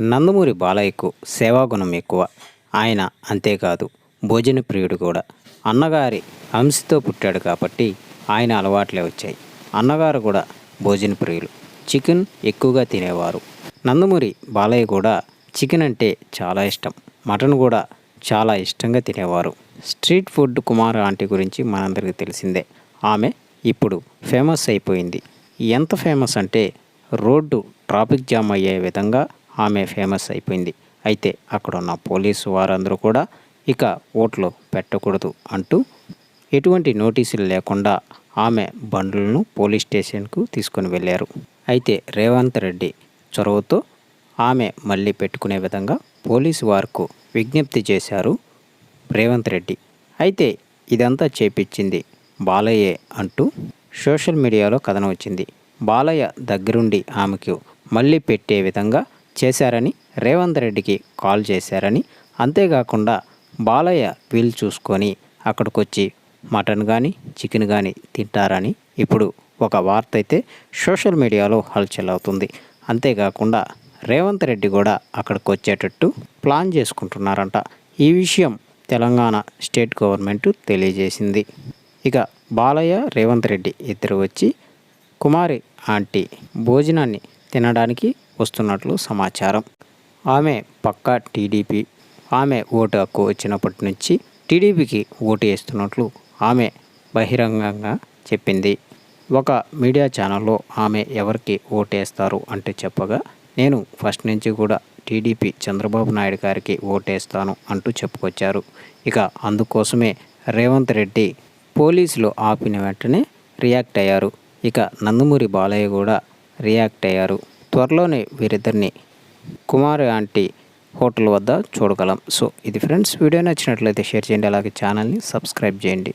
నందమూరి బాలయ్యకు సేవాగుణం ఎక్కువ. ఆయన అంతేకాదు భోజన ప్రియుడు కూడా. అన్నగారి అంశతో పుట్టాడు కాబట్టి ఆయన అలవాట్లే వచ్చాయి. అన్నగారు కూడా భోజన ప్రియులు. చికెన్ ఎక్కువగా తినేవారు. నందమూరి బాలయ్య కూడా చికెన్ అంటే చాలా ఇష్టం. మటన్ కూడా చాలా ఇష్టంగా తినేవారు. స్ట్రీట్ ఫుడ్ కుమార్ ఆంటీ గురించి మనందరికీ తెలిసిందే. ఆమె ఇప్పుడు ఫేమస్ అయిపోయింది. ఎంత ఫేమస్ అంటే రోడ్డు ట్రాఫిక్ జామ్ అయ్యే విధంగా ఆమె ఫేమస్ అయిపోయింది. అయితే అక్కడ ఉన్న పోలీసు వారందరూ కూడా ఇక ఓట్లు పెట్టకూడదు అంటూ ఎటువంటి నోటీసులు లేకుండా ఆమె బండ్లను పోలీస్ స్టేషన్కు తీసుకొని వెళ్ళారు. అయితే రేవంత్ రెడ్డి చొరవతో ఆమె మళ్ళీ పెట్టుకునే విధంగా పోలీసు వారికి విజ్ఞప్తి చేశారు రేవంత్ రెడ్డి. అయితే ఇదంతా చేపించింది బాలయ్యే అంటూ సోషల్ మీడియాలో కథనం వచ్చింది. బాలయ్య దగ్గరుండి ఆమెకు మళ్ళీ పెట్టే విధంగా చేశారని రేవంత్ రెడ్డికి కాల్ చేశారని అంతేకాకుండా బాలయ్య వీలు చూసుకొని అక్కడికొచ్చి మటన్ కానీ చికెన్ కానీ తింటారని ఇప్పుడు ఒక వార్త అయితే సోషల్ మీడియాలో హల్చల్ అవుతుంది. అంతేకాకుండా రేవంత్ రెడ్డి కూడా అక్కడికి వచ్చేటట్టు ప్లాన్ చేసుకుంటున్నారంట. ఈ విషయం తెలంగాణ స్టేట్ గవర్నమెంట్ తెలియజేసింది. ఇక బాలయ్య రేవంత్ రెడ్డి ఇద్దరు వచ్చి కుమారి ఆంటీ భోజనాన్ని తినడానికి వస్తున్నట్లు సమాచారం. ఆమె పక్కా టీడీపీ ఆమె ఓటు హక్కు వచ్చినప్పటి నుంచి టీడీపీకి ఓటు వేస్తున్నట్లు ఆమె బహిరంగంగా చెప్పింది. ఒక మీడియా ఛానల్లో ఆమె ఎవరికి ఓటేస్తారు అంటే చెప్పగా నేను ఫస్ట్ నుంచి కూడా టీడీపీ చంద్రబాబు నాయుడు గారికి ఓటేస్తాను అంటూ చెప్పుకొచ్చారు. ఇక అందుకోసమే రేవంత్ రెడ్డి పోలీసులు ఆపిన వెంటనే రియాక్ట్ అయ్యారు. ఇక నందమూరి బాలయ్య కూడా రియాక్ట్ అయ్యారు. త్వరలోనే వీరిద్దరిని కుమార్ ఆంటీ హోటల్ వద్ద చూడగలం. సో ఇది ఫ్రెండ్స్ వీడియో నచ్చినట్లయితే షేర్ చేయండి. అలాగే ఛానల్ని సబ్స్క్రైబ్ చేయండి.